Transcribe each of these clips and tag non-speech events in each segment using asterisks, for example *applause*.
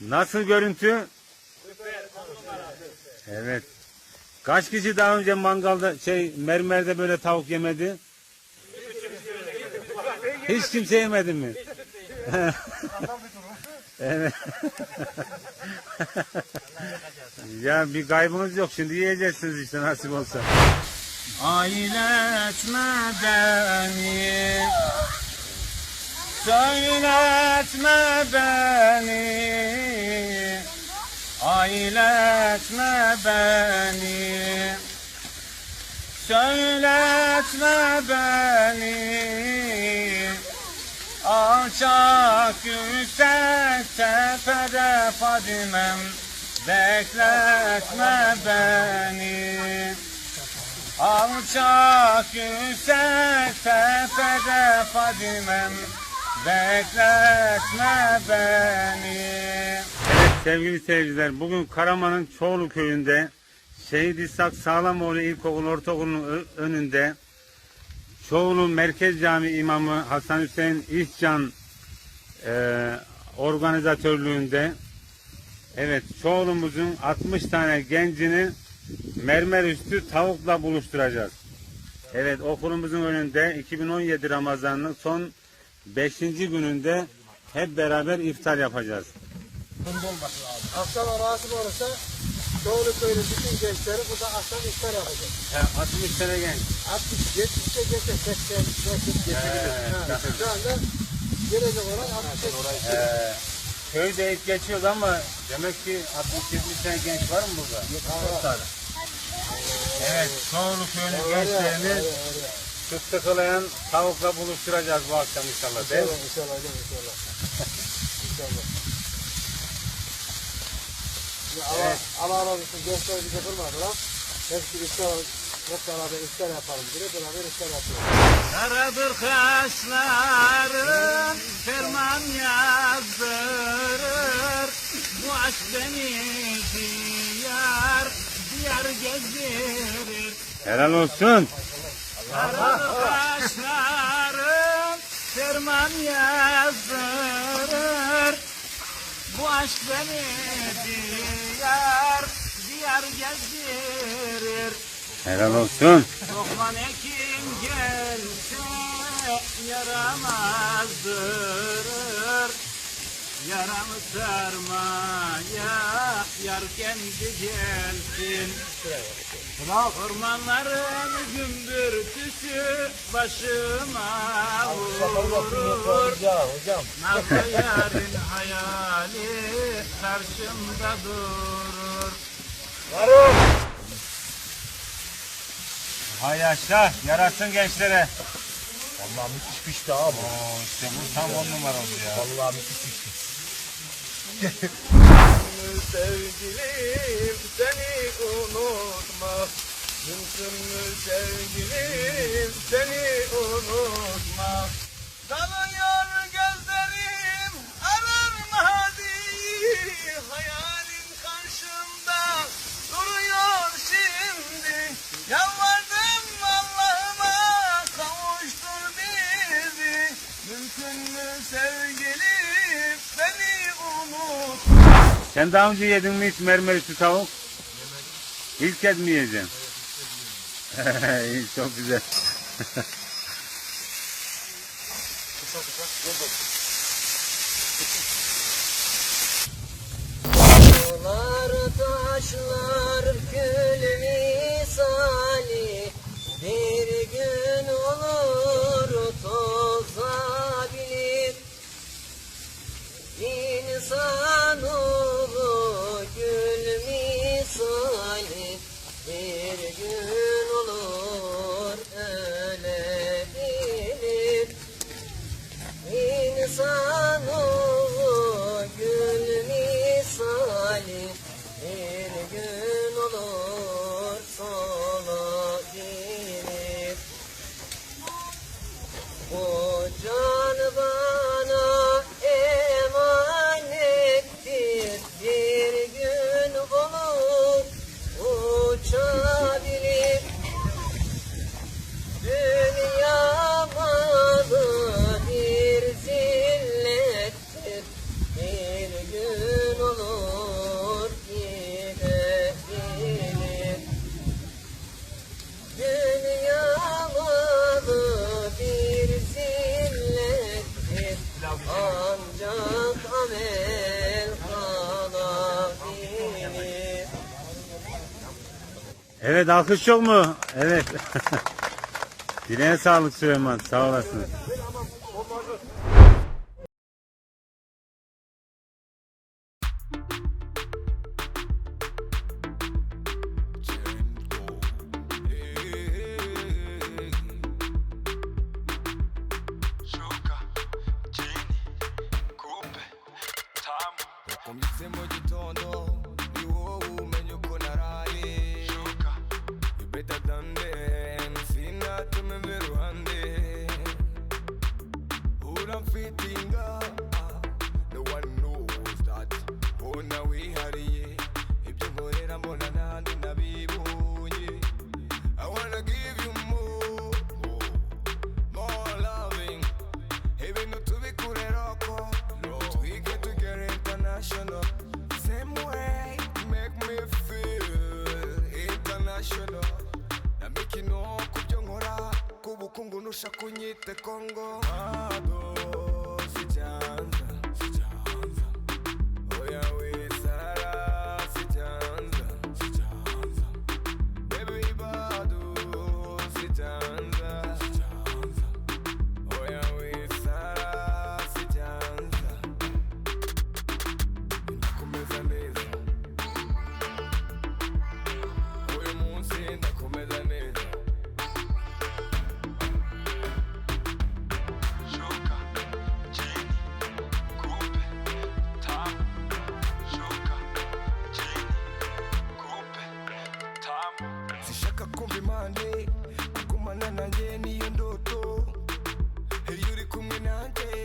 Nasıl görüntü? Evet. Kaç kişi daha önce mangalda şey mermerde böyle tavuk yemedi? Hiç kimse yemedi mi? *laughs* evet. *laughs* ya bir kaybınız yok şimdi yiyeceksiniz işte nasip olsa. Aile etme beni Söyletme beni Aile etme beni. Söyletme beni. Alçak yüksek tepede Fadimem. Bekletme beni. Alçak yüksek tepede Fadimem. Bekletme beni sevgili seyirciler bugün Karaman'ın Çoğlu köyünde Şehit İshak Sağlamoğlu İlkokul Ortaokulu'nun önünde Çoğlu Merkez Cami İmamı Hasan Hüseyin İhcan e, organizatörlüğünde Evet Çoğlu'muzun 60 tane gencini mermer üstü tavukla buluşturacağız. Evet okulumuzun önünde 2017 Ramazan'ın son 5. gününde hep beraber iftar yapacağız. Akşam arası olursa Doğru köyün bütün gençleri burada akşam iftar yapacak. 60 tane genç. 60, 70 de geçer, 80, 80 geçebilir. He, Şu anda gelecek olan 60 Ee, köyde ilk geçiyoruz ama demek ki 60-70 tane genç var mı burada? Evet, Çoğlu köyünün gençlerini süt tıkalayan tavukla buluşturacağız bu akşam inşallah değil mi? İnşallah, inşallah, inşallah. Ya Allah, razı olsun. Gençler bize kırmadılar. Hepsi iftar, hep beraber iftar yapalım. diye beraber iftar yapıyoruz. Karadır kaşların ferman yazdırır Bu aşk beni diyar diyar gezdirir Helal olsun. Karadır kaşların ferman yazdırır Bu aşk beni diyar diyar gezdirir Helal olsun. Lokman Ekim gelse yaramazdır Yaramı sarmaya yar kendi gelsin Ormanların gümbürtüsü başıma vurur hocam. Nazlı yarın hayali karşımda durur Hay yaşa, yarasın gençlere. Vallahi müthiş pişti abi. Oo, işte bu tam on numara oldu ya. Vallahi müthiş pişti. Sevgilim seni unutmak Mümkün mü sevgilim seni unutmak Dalıyor Sen daha önce yedin mi hiç mermer üstü tavuk? İlk kez mi yiyeceksin? *laughs* İyi, Çok güzel. Dağlar taşlar gül misali Bir gün olur tozabilir İnsanoğlu alkış yok mu? Evet. *laughs* Dileğine sağlık Süleyman. Sağ olasın. them fitting ah, No one knows that. Oh, now we hurry If you go there and bona in a bibu I wanna give you more More loving. Even to be kureroko We get to get international. Same way Make me feel international. Namiki no kubyo nkora nusha nushaka Congo. kongo Mado. dominante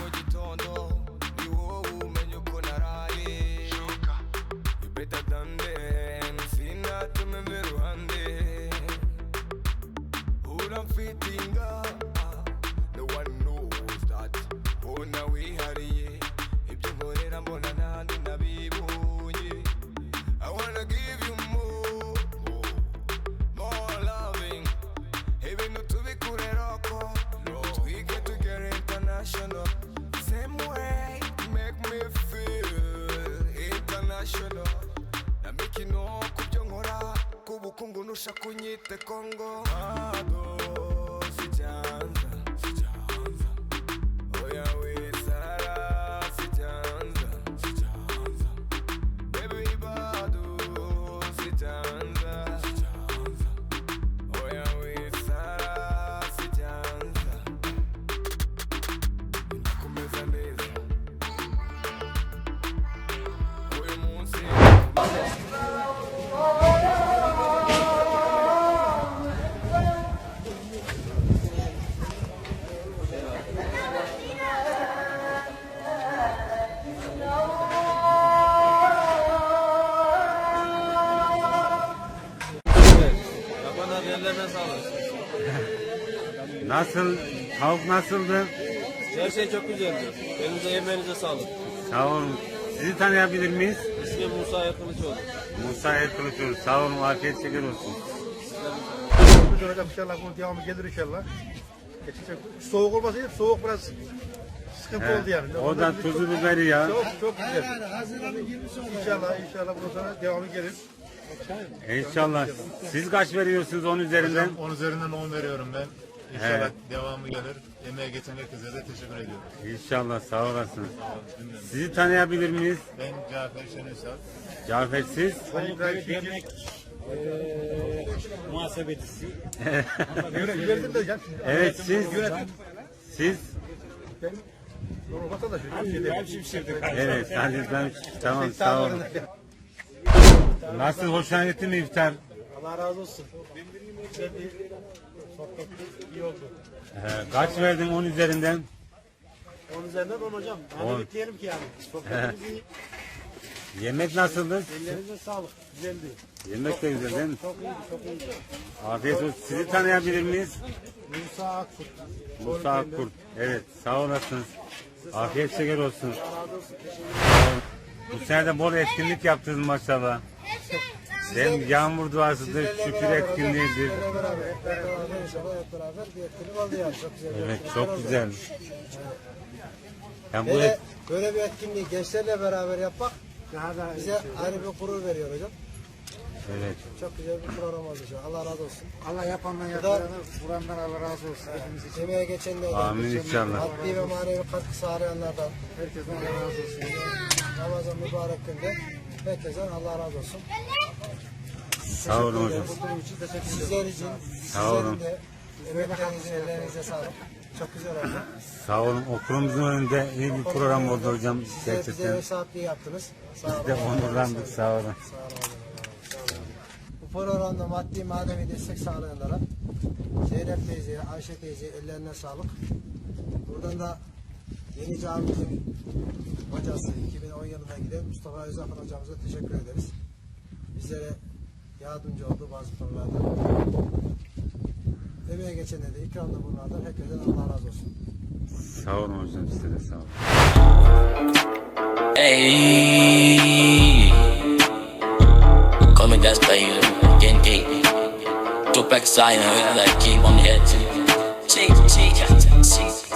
mu gitondo ni wowe umenya uko Shuka, You better than them. Sinatume mbe iruhande uramfitinga No one knows that. Mbona wihariye Ibyo nkorera mbona professional namikino ku byo nkora ku bukungu ntusha kunyite kongo. Nasıl? Tavuk nasıldı? Her şey çok güzeldi. Elinize yemeğinize sağlık. Sağ olun. Sizi tanıyabilir miyiz? İsmim Musa Yakılıçoğlu. Musa Erkılıçoğlu. Sağ olun. Afiyet şeker olsun. Hocam inşallah bunun devamı gelir inşallah. Geçecek. Soğuk olmasaydı soğuk biraz sıkıntı He, oldu yani. Oradan tuzu biberi ya. Çok çok güzel. İnşallah inşallah bundan sonra devamı gelir. İnşallah. Siz kaç veriyorsunuz onun üzerinden? Hocam 10 üzerinden 10 veriyorum ben. İnşallah devamı gelir. Emeğe geçen herkese de teşekkür ediyorum. İnşallah sağ olasın. Sağ olun, cümlemiz. Sizi tanıyabilir miyiz? Ben Cafer Şenesal. Cafer siz? Ali İbrahim Şengil. muhasebecisi. Yönetim de hocam. Evet siz? Siz? Ben normal vatandaşım. İbrahim Şimşir'di. Evet. Hadi ben tamam sağ olun. Nasıl hoşuna gitti mi iftar? Allah razı olsun. Güzel bir iyi oldu. Ee, kaç verdin 10 üzerinden? Onun üzerinden on hocam. On. Hani bekleyelim ki yani. Sohbetimiz iyi. Yemek nasıldı? Ellerinize sağlık. Güzeldi. Yemek de güzel değil mi? Çok iyiydi, çok iyiydi. Afiyet olsun. Sizi tanıyabilir miyiz? Musa Akkurt. Musa Akkurt. Evet sağ olasınız. Afiyet şeker olsun. Bu sene de bol etkinlik yaptınız maşallah. Hem yağmur duasıdır, şükür etkinliğidir. Hep beraber, hep beraber inşallah hep beraber bir etkinlik oldu yani. Çok güzel. Evet çok güzel. Yani bu Böyle, et, böyle bir etkinliği gençlerle beraber yapmak bize ayrı bir gurur veriyor hocam. evet. Çok güzel bir program oldu şu an. Allah razı olsun. Allah yapandan da- yaptıranı Kur'an'dan Allah razı olsun. Hepimiz için. Emeğe geçenlerden, Amin inşallah. maddi ve manevi katkı sağlayanlardan, Herkesten Allah razı olsun. Ramazan mübarek günde herkesten Allah razı olsun. Sağ olun hocam. Sizler için, Sağ olun. de emeklerinizin ellerinize sağlık. Çok güzel oldu. Sağ olun. Okulumuzun önünde iyi bir program oldu hocam. Gerçekten ev sahipliği yaptınız. Sağ biz de onurlandık. Sağ olun. Sağ. Bu programda maddi manevi destek sağlayanlara Zeynep teyzeye, Ayşe teyzeye ellerine sağlık. Buradan da yeni camimizin hocası 2010 yılına giden Mustafa Özakın hocamıza teşekkür ederiz. Bizlere yardımcı oldu bazı konularda. Emeğe geçenlere de ikramda bulunanlar herkese Allah razı olsun. Sağ olun hocam. Size de sağ olun. Hey, call me that baby, getting gay. Drop back side, like keep on the head. Cheek, cheek, cheek.